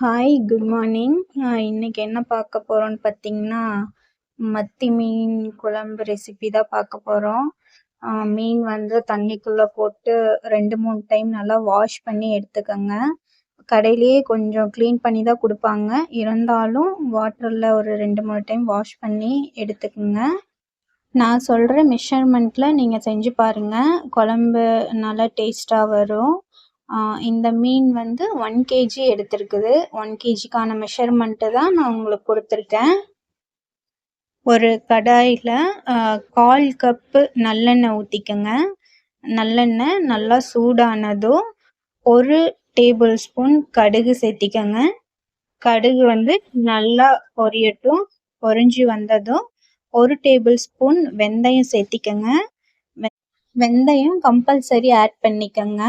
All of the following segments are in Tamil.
ஹாய் குட் மார்னிங் இன்னைக்கு என்ன பார்க்க போகிறோம்னு பார்த்தீங்கன்னா மத்தி மீன் குழம்பு ரெசிபி தான் பார்க்க போகிறோம் மீன் வந்து தண்ணிக்குள்ளே போட்டு ரெண்டு மூணு டைம் நல்லா வாஷ் பண்ணி எடுத்துக்கோங்க. கடையிலேயே கொஞ்சம் க்ளீன் பண்ணி தான் கொடுப்பாங்க. இருந்தாலும் வாட்டரில் ஒரு ரெண்டு மூணு டைம் வாஷ் பண்ணி எடுத்துக்கோங்க. நான் சொல்கிற மெஷர்மெண்ட்டில் நீங்கள் செஞ்சு பாருங்கள் குழம்பு நல்லா டேஸ்ட்டாக வரும். இந்த மீன் வந்து ஒன் கேஜி எடுத்திருக்குது. ஒன் கேஜிக்கான மெஷர்மெண்ட்டு தான் நான் உங்களுக்கு கொடுத்துருக்கேன். ஒரு கடாயில் கால் கப்பு நல்லெண்ணெய் ஊற்றிக்கோங்க நல்லெண்ணெய் நல்லா சூடானதும் ஒரு டேபிள் ஸ்பூன் கடுகு சேர்த்திக்கோங்க. கடுகு வந்து நல்லா பொரியட்டும். பொரிஞ்சு வந்ததும் ஒரு டேபிள் ஸ்பூன் வெந்தயம் சேர்த்திக்கோங்க. வெந்தயம் கம்பல்சரி ஆட் பண்ணிக்கோங்க.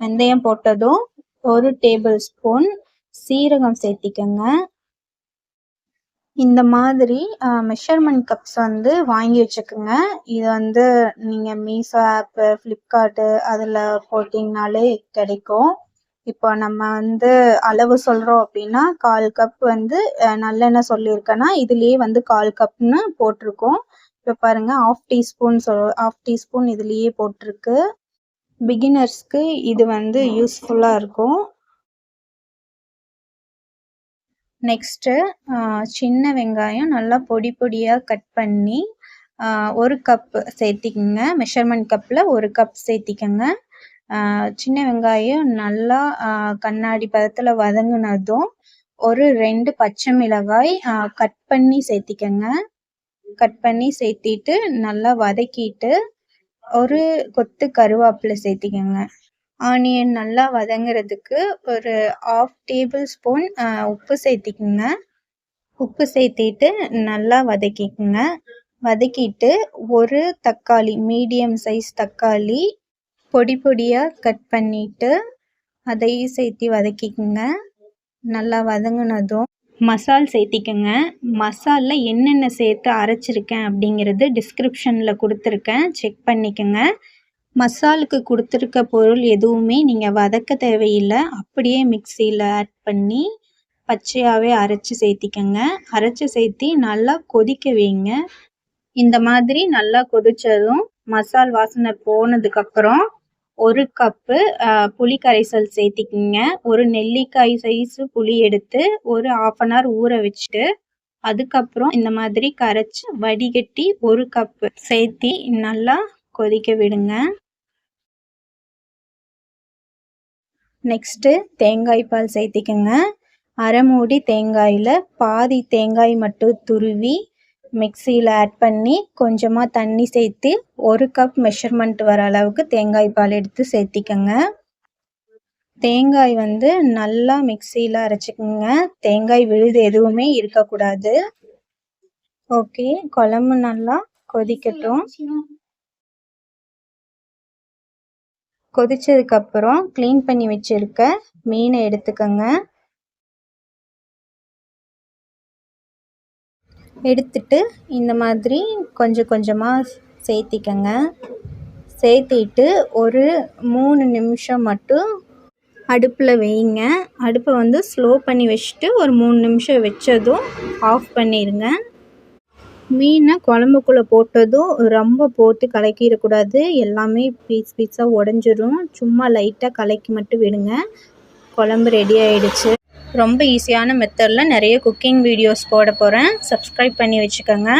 வெந்தயம் போட்டதும் ஒரு டேபிள் ஸ்பூன் சீரகம் சேர்த்திக்கோங்க. இந்த மாதிரி மெஷர்மெண்ட் கப்ஸ் வந்து வாங்கி வச்சுக்கோங்க. இது வந்து நீங்கள் மீஷோ ஆப்பு ஃப்ளிப்கார்ட்டு அதில் போட்டிங்கனாலே கிடைக்கும். இப்போ நம்ம வந்து அளவு சொல்கிறோம் அப்படின்னா கால் கப் வந்து நல்லெண்ணெய் சொல்லியிருக்கேன்னா இதுலேயே வந்து கால் கப்னு போட்டிருக்கோம். இப்போ பாருங்கள் ஆஃப் டீஸ்பூன் சொல் ஆஃப் டீஸ்பூன் இதுலேயே போட்டிருக்கு. பிகினர்ஸ்க்கு இது வந்து யூஸ்ஃபுல்லாக இருக்கும். நெக்ஸ்ட்டு சின்ன வெங்காயம் நல்லா பொடி பொடியாக கட் பண்ணி ஒரு கப் சேர்த்திக்கங்க. மெஷர்மெண்ட் கப்பில் ஒரு கப் சேர்த்திக்கங்க. சின்ன வெங்காயம் நல்லா கண்ணாடி பதத்தில் வதங்கினதும் ஒரு ரெண்டு பச்சை மிளகாய் கட் பண்ணி சேர்த்திக்கங்க. கட் பண்ணி சேர்த்திட்டு நல்லா வதக்கிட்டு ஒரு கொத்து கருவேப்பிலை சேர்த்திக்கோங்க. ஆனியன் நல்லா வதங்குறதுக்கு ஒரு ஆஃப் டேபிள் ஸ்பூன் உப்பு சேர்த்திக்கோங்க. உப்பு சேர்த்திட்டு நல்லா வதக்கிக்கோங்க. வதக்கிட்டு ஒரு தக்காளி மீடியம் சைஸ் தக்காளி பொடி பொடியாக கட் பண்ணிவிட்டு அதையும் சேர்த்தி வதக்கிக்கோங்க. நல்லா வதங்கினதும் மசால் சேர்த்திக்கங்க. மசாலில் என்னென்ன சேர்த்து அரைச்சிருக்கேன் அப்படிங்கிறது டிஸ்கிரிப்ஷனில் கொடுத்துருக்கேன். செக் பண்ணிக்கோங்க. மசாலுக்கு கொடுத்துருக்க பொருள் எதுவுமே நீங்கள் வதக்க தேவையில்லை. அப்படியே மிக்சியில் ஆட் பண்ணி பச்சையாகவே அரைச்சி சேர்த்திக்கங்க. அரைச்சி சேர்த்தி நல்லா கொதிக்க வைங்க. இந்த மாதிரி நல்லா கொதித்ததும் மசால் வாசனை போனதுக்கப்புறம் ஒரு கப்பு புளி கரைசல் சேர்த்திக்கிங்க. ஒரு நெல்லிக்காய் சைஸு புளி எடுத்து ஒரு ஆஃப் அன் ஹவர் ஊற வச்சுட்டு அதுக்கப்புறம் இந்த மாதிரி கரைச்சி வடிகட்டி ஒரு கப்பு சேர்த்தி நல்லா கொதிக்க விடுங்க. நெக்ஸ்ட்டு தேங்காய் பால் சேர்த்திக்கங்க. அரை மூடி தேங்காயில் பாதி தேங்காய் மட்டும் துருவி மிக்சியில் ஆட் பண்ணி கொஞ்சமாக தண்ணி சேர்த்து ஒரு கப் மெஷர்மெண்ட் வர அளவுக்கு தேங்காய் பால் எடுத்து சேர்த்திக்கங்க. தேங்காய் வந்து நல்லா மிக்சியில் அரைச்சிக்கோங்க. தேங்காய் விழுது எதுவுமே இருக்கக்கூடாது. ஓகே குழம்பு நல்லா கொதிக்கட்டும். கொதிச்சதுக்கப்புறம் க்ளீன் பண்ணி வச்சுருக்க மீனை எடுத்துக்கோங்க. எடுத்துட்டு இந்த மாதிரி கொஞ்சம் கொஞ்சமாக சேர்த்திக்கங்க. சேர்த்திட்டு ஒரு மூணு நிமிஷம் மட்டும் அடுப்பில் வைங்க. அடுப்பை வந்து ஸ்லோ பண்ணி வச்சுட்டு ஒரு மூணு நிமிஷம் வச்சதும் ஆஃப் பண்ணிடுங்க மீனை குழம்புக்குள்ளே போட்டதும் ரொம்ப போட்டு கலக்கிடக்கூடாது. எல்லாமே பீஸ் பீஸாக உடஞ்சிரும். சும்மா லைட்டாக கலக்கி மட்டும் விடுங்க. குழம்பு ரெடி ஆகிடுச்சு ரொம்ப ஈஸியான மெத்தடில் நிறைய குக்கிங் வீடியோஸ் போட போகிறேன் சப்ஸ்கிரைப் பண்ணி வச்சுக்கோங்க.